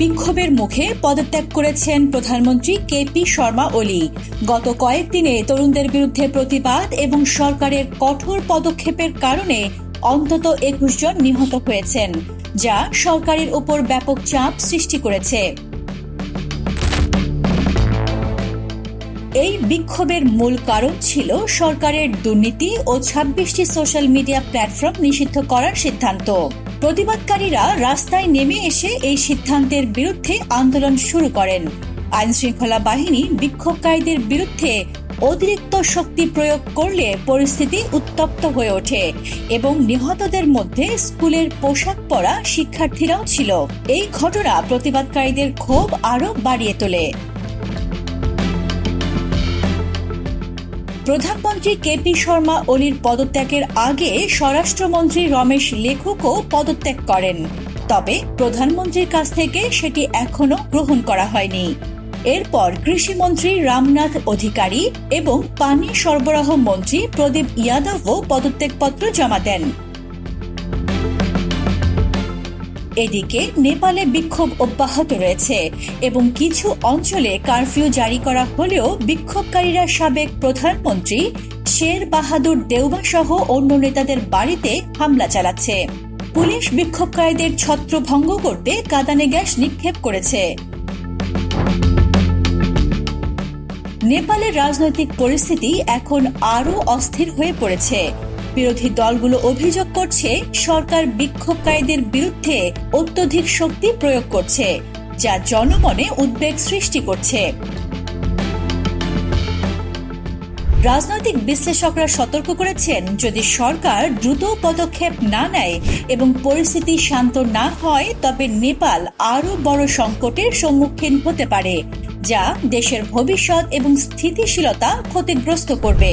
বিক্ষোভের মুখে পদত্যাগ করেছেন প্রধানমন্ত্রী কেপি শর্মা ওলি। গত কয়েকদিনে তরুণদের বিরুদ্ধে প্রতিবাদ এবং সরকারের কঠোর পদক্ষেপের কারণে অন্তত একুশ জন নিহত হয়েছেন, যা সরকারের উপর ব্যাপক চাপ সৃষ্টি করেছে। এই বিক্ষোভের মূল কারণ ছিল সরকারের দুর্নীতি ও ছাব্বিশটি সোশ্যাল মিডিয়া প্ল্যাটফর্ম নিষিদ্ধ করার সিদ্ধান্ত। প্রতিবাদকারীরা রাস্তায় নেমে এসে এই সিদ্ধান্তের বিরুদ্ধে আন্দোলন শুরু করেন। আইন শৃঙ্খলা বাহিনী বিক্ষোভকারীদের বিরুদ্ধে অতিরিক্ত শক্তি প্রয়োগ করলে পরিস্থিতি উত্তপ্ত হয়ে ওঠে এবং নিহতদের মধ্যে স্কুলের পোশাক পরা শিক্ষার্থীরাও ছিল। এই ঘটনা প্রতিবাদকারীদের ক্ষোভ আরও বাড়িয়ে তোলে। প্রধানমন্ত্রী কেপি শর্মা ওলির পদত্যাগের আগে স্বরাষ্ট্রমন্ত্রী রমেশ লেখকও পদত্যাগ করেন। তবে প্রধানমন্ত্রীর কাছ থেকে সেটি এখনও গ্রহণ করা হয়নি। এরপর কৃষিমন্ত্রী রামনাথ অধিকারী এবং পানি সরবরাহ মন্ত্রী প্রদীপ ইয়াদবও পদত্যাগপত্র জমা দেন। এদিকে নেপালে বিক্ষোভ অব্যাহত রয়েছে এবং কিছু অঞ্চলে কারফিউ জারি করা হলেও বিক্ষোভকারীরা সাবেক প্রধানমন্ত্রী শের বাহাদুর দেউবা সহ অন্য নেতাদের বাড়িতে হামলা চালাচ্ছে। পুলিশ বিক্ষোভকারীদের ছত্রভঙ্গ করতে কাদানে গ্যাস নিক্ষেপ করেছে। নেপালের রাজনৈতিক পরিস্থিতি এখন আরও অস্থির হয়ে পড়েছে। বিরোধী দলগুলো অভিযোগ করছে সরকার বিক্ষোভকারীদের বিরুদ্ধে অত্যধিক শক্তি প্রয়োগ করছে, যা জনমনে উদ্বেগ সৃষ্টি করছে। রাজনৈতিক বিশ্লেষকরা সতর্ক করেছেন, যদি সরকার দ্রুত পদক্ষেপ না নেয় এবং পরিস্থিতি শান্ত না হয়, তবে নেপাল আরও বড় সংকটের সম্মুখীন হতে পারে, যা দেশের ভবিষ্যৎ এবং স্থিতিশীলতা ক্ষতিগ্রস্ত করবে।